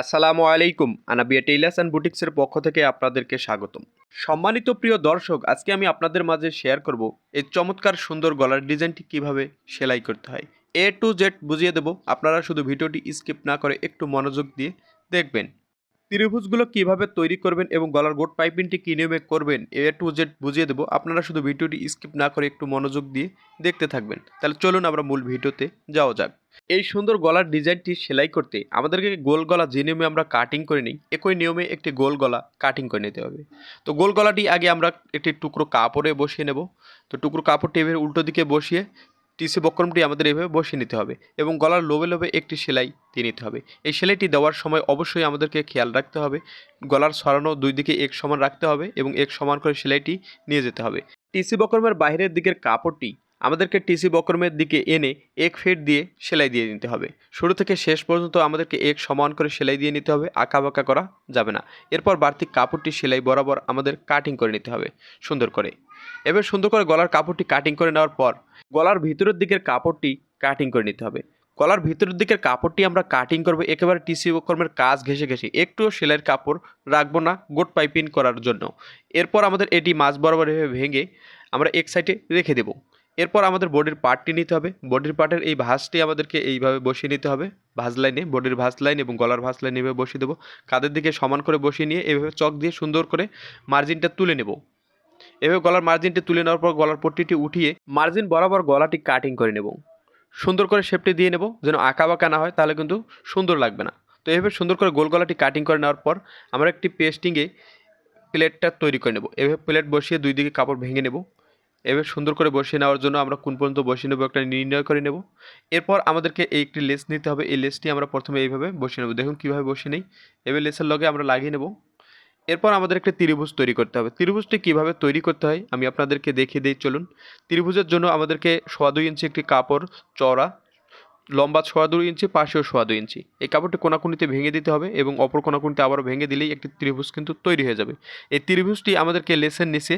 আসসালামু আলাইকুম, Anabia tailors and বুটিক্সের পক্ষ থেকে আপনাদেরকে স্বাগতম। সম্মানিত প্রিয় দর্শক, আজকে আমি আপনাদের মাঝে শেয়ার করব এই চমৎকার সুন্দর গলার ডিজাইনটি কীভাবে সেলাই করতে হয়। এ টু জেড বুঝিয়ে দেব, আপনারা শুধু ভিডিওটি স্কিপ না করে একটু মনোযোগ দিয়ে দেখবেন। ত্রিভুজগুলো কীভাবে তৈরি করবেন এবং গলার গোট পাইপিংটি কী নিয়মে করবেন, এ টু জেড বুঝিয়ে দেবো, আপনারা শুধু ভিডিওটি স্কিপ না করে একটু মনোযোগ দিয়ে দেখতে থাকবেন। তাহলে চলুন আমরা মূল ভিডিওতে যাওয়া যাক। এই সুন্দর গলার ডিজাইনটি সেলাই করতে আমাদেরকে গোল গলা যে নিয়মে আমরা কাটিং করে নিই, একই নিয়মে একটি গোল গলা কাটিং করে নিতে হবে। তো গোল গলাটি আগে আমরা একটি টুকরো কাপড়ে বসিয়ে নেব। তো টুকরো কাপড়টি এভাবে উল্টো দিকে বসিয়ে টিসি বক্রমটি আমাদের এভাবে বসিয়ে নিতে হবে এবং গলার লোবে লোবে একটি সেলাই দিয়ে নিতে হবে। এই সেলাইটি দেওয়ার সময় অবশ্যই আমাদেরকে খেয়াল রাখতে হবে। গলার সরানো দুই দিকে এক সমান রাখতে হবে এবং এক সমান করে সেলাইটি নিয়ে যেতে হবে। টিসি বক্রমের বাইরের দিকের কাপড়টি আমাদেরকে টিসি বক্রমের দিকে এনে এক ফিট দিয়ে সেলাই দিয়ে নিতে হবে। শুরু থেকে শেষ পর্যন্ত আমাদেরকে এক সমান করে সেলাই দিয়ে নিতে হবে বাঁকা করা যাবে না। এরপর বাড়তি কাপড়টি সেলাই বরাবর আমাদের কাটিং করে নিতে হবে সুন্দর করে। এবার সুন্দর করে গলার কাপড়টি কাটিং করে নেওয়ার পর গলার ভিতরের দিকের কাপড়টি কাটিং করে নিতে হবে। গলার ভিতরের দিকের কাপড়টি আমরা কাটিং করব, একেবারে টিসি কর্মের কাজ ঘেসে ঘেসে একটুও সেলাইয়ের কাপড় রাখব না গোট পাইপিং করার জন্য। এরপর আমাদের এটি মাছ বরাবর ভেঙে আমরা এক সাইডে রেখে দেবো। এরপর আমাদের বডির পার্টটি নিতে হবে। বডির পার্টের এই ভাঁজটি আমাদেরকে এইভাবে বসিয়ে নিতে হবে। ভাঁজ লাইনে বডির ভাঁজ লাইন এবং গলার ভাঁজ লাইন এভাবে বসিয়ে দেবো। কাদের দিকে সমান করে বসিয়ে নিয়ে এভাবে চক দিয়ে সুন্দর করে মার্জিনটা তুলে নেব। এভাবে গলার মার্জিনটি তুলে নেওয়ার পর গলার পট্টিটি উঠিয়ে মার্জিন বরাবর গলাটি কাটিং করে নেব। সুন্দর করে শেপটি দিয়ে নেব, যেন আঁকা বাঁকা না হয়, তাহলে কিন্তু সুন্দর লাগবে না। তো এভাবে সুন্দর করে গোল গলাটি কাটিং করে নেওয়ার পর আমরা একটি পেস্টিংয়ে প্লেটটা তৈরি করে নেব। এভাবে প্লেট বসিয়ে দুই দিকে কাপড় ভেঙে নেব। এভাবে সুন্দর করে বসিয়ে নেওয়ার জন্য আমরা কোন পর্যন্ত বসিয়ে নেব একটা নির্ণয় করে নেব। এরপর আমাদেরকে এই একটি লেস নিতে হবে। এই লেসটি আমরা প্রথমে এইভাবে বসিয়ে নেব। দেখুন কীভাবে বসিয়ে নেই। এবার লেসের লগে আমরা লাগিয়ে নেব। এরপর আমাদের একটা ত্রিভুজ তৈরি করতে হবে। ত্রিভুজটি কীভাবে তৈরি করতে হয় আমি আপনাদেরকে দেখিয়ে দিই। চলুন। ত্রিভুজের জন্য আমাদেরকে সোয়া দুই ইঞ্চি একটি কাপড় চড়া লম্বা সোয়া দুই ইঞ্চি, পাশেও সোয়া দুই ইঞ্চি। এই কাপড়টি কোনাকুনিতে ভেঙে দিতে হবে এবং অপর কোনাকুনিতে আবারও ভেঙে দিলেই একটি ত্রিভুজ কিন্তু তৈরি হয়ে যাবে। এই ত্রিভুজটি আমাদেরকে লেসের নিচে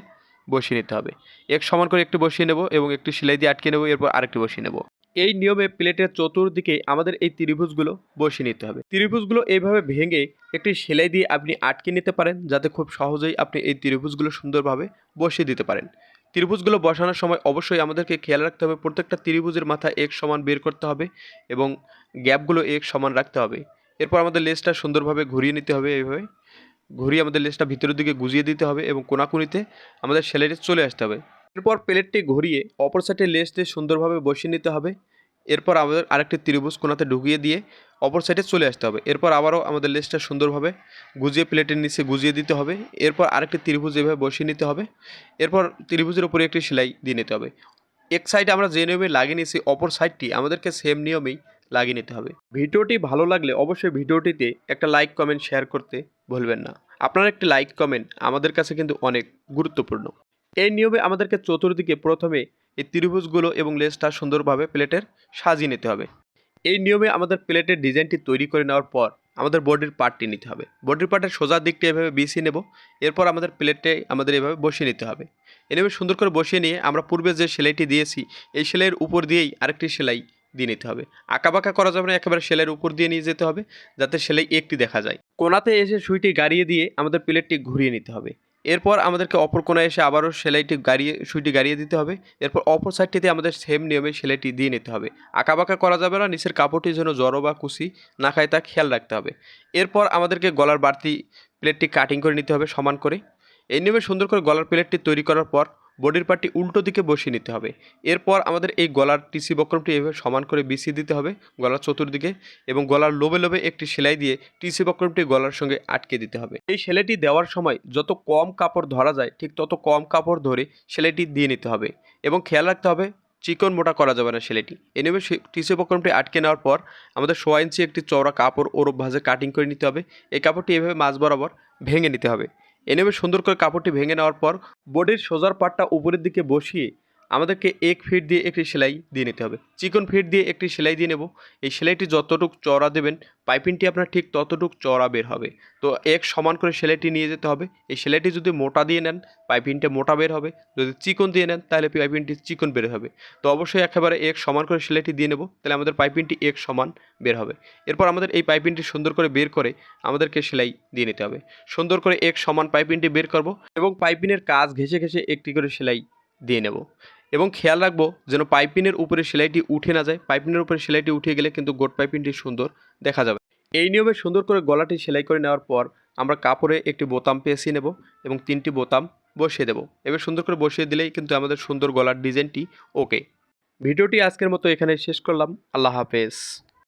বসিয়ে নিতে হবে। এক সমান করে একটি বসিয়ে নেব এবং একটি সেলাই দিয়ে আটকে নেব, এরপর আরেকটি বসিয়ে নেব। এই নিয়মে প্লেটের চতুর্দিকে আমাদের এই ত্রিভুজগুলো বসিয়ে নিতে হবে। ত্রিভুজগুলো এইভাবে ভেঙে একটি সেলাই দিয়ে আপনি আটকে নিতে পারেন, যাতে খুব সহজেই আপনি এই ত্রিভুজগুলো সুন্দরভাবে বসিয়ে দিতে পারেন। ত্রিভুজগুলো বসানোর সময় অবশ্যই আমাদেরকে খেয়াল রাখতে হবে, প্রত্যেকটা ত্রিভুজের মাথা এক সমান বের করতে হবে এবং গ্যাপগুলো এক সমান রাখতে হবে। এরপর আমাদের লেসটা সুন্দরভাবে ঘুরিয়ে নিতে হবে এইভাবে। ঘুরিয়ে আমাদের লেসটা ভিতরের দিকে গুজিয়ে দিতে হবে এবং কোনাকুনিতে আমাদের সেলাইটি চলে আসতে হবে। এরপর প্লেটটি ঘুরিয়ে অপর সাইডে লেস দিয়ে সুন্দরভাবে বসিয়ে নিতে হবে। এরপর আমাদের আরেকটি ত্রিভুজ কোনাতে ঢুকিয়ে দিয়ে অপর সাইডে চলে আসতে হবে। এরপর আবারও আমাদের লেসটা সুন্দরভাবে গুজিয়ে প্লেটের নিচে গুজিয়ে দিতে হবে। এরপর আরেকটি ত্রিভুজ এভাবে বসিয়ে নিতে হবে। এরপর ত্রিভুজের উপরে একটি সেলাই দিয়ে নিতে হবে। এক সাইডে আমরা যে নিয়মে লাগিয়ে নিয়েছি, অপর সাইডটি আমাদেরকে সেম নিয়মেই লাগিয়ে নিতে হবে। ভিডিওটি ভালো লাগলে অবশ্যই ভিডিওটিতে একটা লাইক কমেন্ট শেয়ার করতে ভুলবেন না। আপনার একটি লাইক কমেন্ট আমাদের কাছে কিন্তু অনেক গুরুত্বপূর্ণ। এই নিয়মে আমাদেরকে চতুর্দিকে প্রথমে এই ত্রিভুজগুলো এবং লেসটা সুন্দরভাবে প্লেটের সাজিয়ে নিতে হবে। এই নিয়মে আমাদের প্লেটের ডিজাইনটি তৈরি করে নেওয়ার পর আমাদের বডির পার্টটি নিতে হবে। বডির পার্টের সোজা দিকটি এভাবে বিছিয়ে নেব। এরপর আমাদের প্লেটে আমাদের এভাবে বসিয়ে নিতে হবে। এভাবে সুন্দর করে বসিয়ে নিয়ে আমরা পূর্বে যে সেলাইটি দিয়েছি, এই সেলাইয়ের উপর দিয়েই আরেকটি সেলাই দিয়ে নিতে হবে। আঁকাবাঁকা করা যাবে না, একেবারে সেলাইয়ের উপর দিয়ে নিয়ে যেতে হবে, যাতে সেলাই একটি দেখা যায়। কোনাতে এসে সুইটি গাড়িয়ে দিয়ে আমাদের প্লেটটি ঘুরিয়ে নিতে হবে। এরপর আমাদেরকে অপর কোনায় এসে আবারও সেলাইটি গাড়িয়ে, সুইটি গাড়িয়ে দিতে হবে। এরপর অপর সাইডটিতে আমাদের সেম নিয়মে সেলাইটি দিয়ে নিতে হবে। আঁকাবাঁকা করা যাবে না, নিচের কাপড়টি যেন জড়ো বা কুচি না খায় তা খেয়াল রাখতে হবে। এরপর আমাদেরকে গলার বাড়তি প্লেটটি কাটিং করে নিতে হবে সমান করে। এই নিয়মে সুন্দর করে গলার প্লেটটি তৈরি করার পর বডির পার্টটি উল্টো দিকে বসিয়ে নিতে হবে। এরপর আমাদের এই গলার টিসি বক্রমটি এভাবে সমান করে বিছিয়ে দিতে হবে গলার চতুর্দিকে এবং গলার লোবে লোবে একটি সেলাই দিয়ে টিসি বক্রমটি গলার সঙ্গে আটকে দিতে হবে। এই সেলাইটি দেওয়ার সময় যত কম কাপড় ধরা যায়, ঠিক তত কম কাপড় ধরে সেলাইটি দিয়ে নিতে হবে এবং খেয়াল রাখতে হবে চিকন মোটা করা যাবে না সেলাইটি। এনিমে টিসি বক্রমটি আটকে নেওয়ার পর আমাদের সোয়া ইঞ্চি একটি চওড়া কাপড় ওরব ভাজে কাটিং করে নিতে হবে। এই কাপড়টি এভাবে মাঝ বরাবর ভেঙে নিতে হবে। এনেবে সুন্দর করে কাপড়টি ভেঙে নেওয়ার পর বডির সোজার পাটটা উপরের দিকে বসিয়ে আমাদেরকে এক ফিট দিয়ে একটি সেলাই দিয়ে নিতে হবে। চিকন ফিট দিয়ে একটি সেলাই দিয়ে নেব। এই সেলাইটি যতটুক চড়া দেবেন, পাইপিংটি আপনার ঠিক ততটুক চড়া বের হবে। তো এক সমান করে সেলাইটি নিয়ে যেতে হবে। এই সেলাইটি যদি মোটা দিয়ে নেন, পাইপিংটা মোটা বের হবে। যদি চিকন দিয়ে নেন, তাহলে পাইপিংটি চিকন বের হবে। তো অবশ্যই একেবারে এক সমান করে সেলাইটি দিয়ে নেব, তাহলে আমাদের পাইপিংটি এক সমান বের হবে। এরপর আমাদের এই পাইপিংটি সুন্দর করে বের করে আমাদেরকে সেলাই দিয়ে নিতে হবে। সুন্দর করে এক সমান পাইপিংটি বের করব এবং পাইপিনের কাজ ঘেঁষে ঘেঁষে একটি করে সেলাই দিয়ে নেব। এবং খেয়াল রাখব যেন পাইপিনের উপরে সেলাইটি উঠে না যায়। পাইপিনের উপরে সেলাইটি উঠে গেলে কিন্তু গোট পাইপিনটি সুন্দর দেখা যাবে। এই নিয়মে সুন্দর করে গলাটি সেলাই করে নেওয়ার পর আমরা কাপড়ে একটি বোতাম পেঁচিয়ে নেব এবং তিনটি বোতাম বসিয়ে দেব। এবার সুন্দর করে বসিয়ে দিলেই কিন্তু আমাদের সুন্দর গলার ডিজাইনটি ওকে। ভিডিওটি আজকের মতো এখানে শেষ করলাম। আল্লাহ হাফেজ।